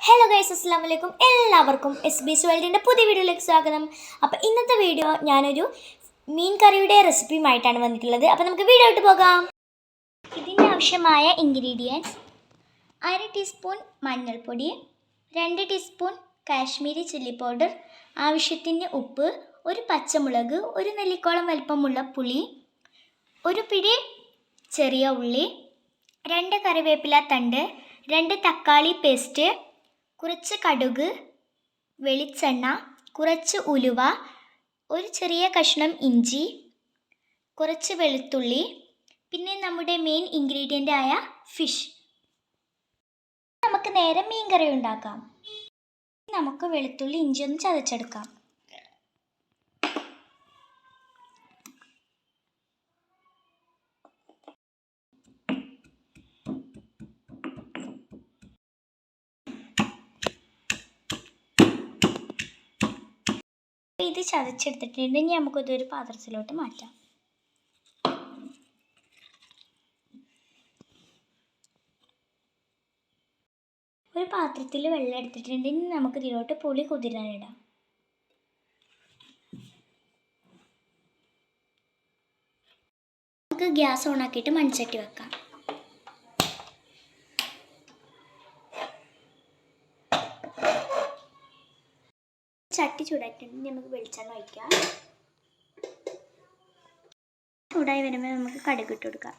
Hello guys അസ്സാം വലൈക്കും എല്ലാവർക്കും എസ് ബി വേൾഡിന്റെ പുതിയ വീഡിയോയിലേക്ക് സ്വാഗതം. അപ്പോൾ ഇന്നത്തെ വീഡിയോ ഞാനൊരു മീൻ കറിയുടെ റെസിപ്പിയുമായിട്ടാണ് വന്നിട്ടുള്ളത്. അപ്പോൾ നമുക്ക് വീഡിയോ ഇട്ട് പോകാം. ഇതിന് ആവശ്യമായ ഇൻഗ്രീഡിയൻസ് അര ടീസ്പൂൺ മഞ്ഞൾപ്പൊടി രണ്ട് ടീസ്പൂൺ കാശ്മീരി ചില്ലി പൗഡർ ആവശ്യത്തിന് ഉപ്പ് ഒരു പച്ചമുളക് ഒരു നെല്ലിക്കോളം വലിപ്പമുള്ള പുളി ഒരു പിടി ചെറിയ ഉള്ളി രണ്ട് കറിവേപ്പില തണ്ട് രണ്ട് തക്കാളി പേസ്റ്റ് കുറച്ച് കടുക് വെളിച്ചെണ്ണ കുറച്ച് ഉലുവ ഒരു ചെറിയ കഷ്ണം ഇഞ്ചി കുറച്ച് വെളുത്തുള്ളി പിന്നെ നമ്മുടെ മെയിൻ ഇൻഗ്രീഡിയന്റ് ആയ ഫിഷ് നമുക്ക് നേരം മീൻ കറി ഉണ്ടാക്കാം. നമുക്ക് വെളുത്തുള്ളി ഇഞ്ചി ഒന്ന് ചതച്ചെടുക്കാം. ഇത് ചതച്ചെടുത്തിട്ടുണ്ട്. ഇനി നമുക്കിതൊരു പാത്രത്തിലോട്ട് മാറ്റാം. ഒരു പാത്രത്തിൽ വെള്ളം എടുത്തിട്ടുണ്ട്. ഇനി നമുക്ക് ഇതിലോട്ട് പുളി കുതിരാനിടാം നമുക്ക് ഗ്യാസ് ഓണാക്കിയിട്ട് മൺചട്ടി വെക്കാം. ചട്ടി ചൂടായിട്ടുണ്ട്. നമുക്ക് വെളിച്ചെണ്ണ ഒഴിക്കാം. ചൂടായി വരുമ്പോൾ നമുക്ക് കടുക് ഇട്ട് കൊടുക്കാം.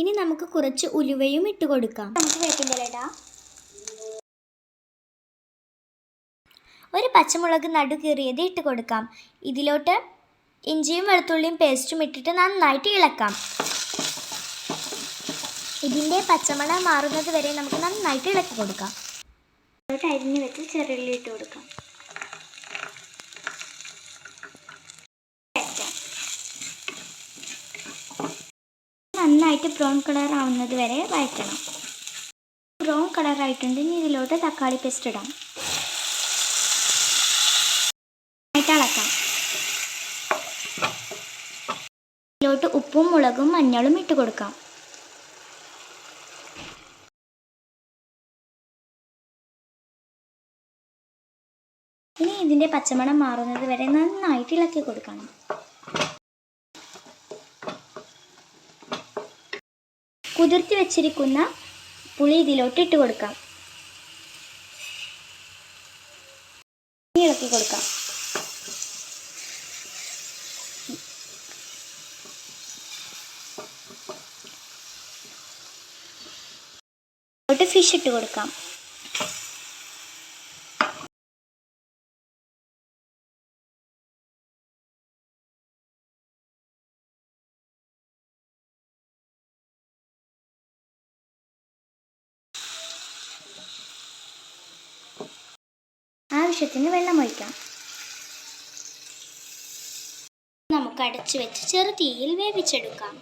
ഇനി നമുക്ക് കുറച്ച് ഉലുവയും ഇട്ട് കൊടുക്കാം. നമുക്ക് വേപ്പിന്റെ ഒരു പച്ചമുളക് നടു കീറിയത് ഇട്ട് കൊടുക്കാം. ഇതിലോട്ട് ഇഞ്ചിയും വെളുത്തുള്ളിയും പേസ്റ്റും ഇട്ടിട്ട് നന്നായിട്ട് ഇളക്കാം. ഇതിന്റെ പച്ചമണം മാറുന്നത് വരെ നമുക്ക് നന്നായിട്ട് ഇളക്കി കൊടുക്കാം. അതിലോട്ട് അരിഞ്ഞ് വെച്ച് ചെറുള്ളി ഇട്ട് കൊടുക്കാം. നന്നായിട്ട് ബ്രൗൺ കളർ ആവുന്നത് വരെ വഴറ്റണം. ബ്രൗൺ കളർ ആയിട്ടുണ്ട്. ഇനി ഇതിലോട്ട് തക്കാളി പേസ്റ്റ് ഇടാം. ഇതിലോട്ട് ഉപ്പും മുളകും മഞ്ഞളും ഇട്ട് കൊടുക്കാം. ഇനി ഇതിന്റെ പച്ചമണം മാറുന്നത് വരെ നന്നായിട്ട് ഇളക്കി കൊടുക്കണം. കുതിർത്തി വെച്ചിരിക്കുന്ന പുളി ഇതിലോട്ട് ഇട്ട് കൊടുക്കാം. ഇളക്കി കൊടുക്കാം. ഫിഷ് ഇട്ട് കൊടുക്കാം. ആവശ്യത്തിന് വെള്ളം ഒഴിക്കാം. നമുക്ക് അടച്ചു വെച്ച് ചെറുതീയിൽ വേവിച്ചെടുക്കാം.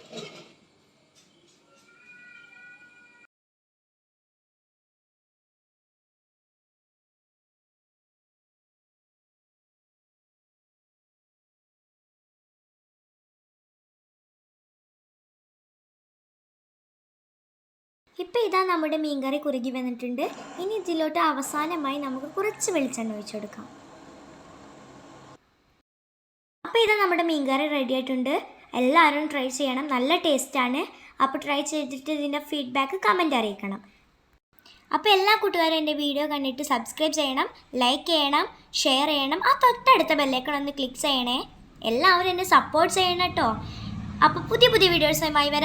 ഇപ്പം ഇതാ നമ്മുടെ മീൻകറി കുറുകി വന്നിട്ടുണ്ട്. ഇനി ഇതിലോട്ട് അവസാനമായി നമുക്ക് കുറച്ച് വെളിച്ചെണ്ണ ഒഴിച്ചു കൊടുക്കാം. അപ്പോൾ ഇതാ നമ്മുടെ മീൻകറി റെഡി ആയിട്ടുണ്ട്. എല്ലാവരും ട്രൈ ചെയ്യണം. നല്ല ടേസ്റ്റാണ് അപ്പോൾ ട്രൈ ചെയ്തിട്ട് ഇതിന്റെ ഫീഡ്ബാക്ക് കമന്റ് അറിയിക്കണം. അപ്പോൾ എല്ലാ കൂട്ടുകാരും എന്റെ വീഡിയോ കണ്ടിട്ട് സബ്സ്ക്രൈബ് ചെയ്യണം ലൈക്ക് ചെയ്യണം ഷെയർ ചെയ്യണം. ആ തൊട്ടടുത്ത ബെല്ലൈക്കൺ ഒന്ന് ക്ലിക്ക് ചെയ്യണേ. എല്ലാവരും എന്നെ സപ്പോർട്ട് ചെയ്യണം കേട്ടോ. അപ്പോൾ പുതിയ പുതിയ വീഡിയോസുമായി വരാം.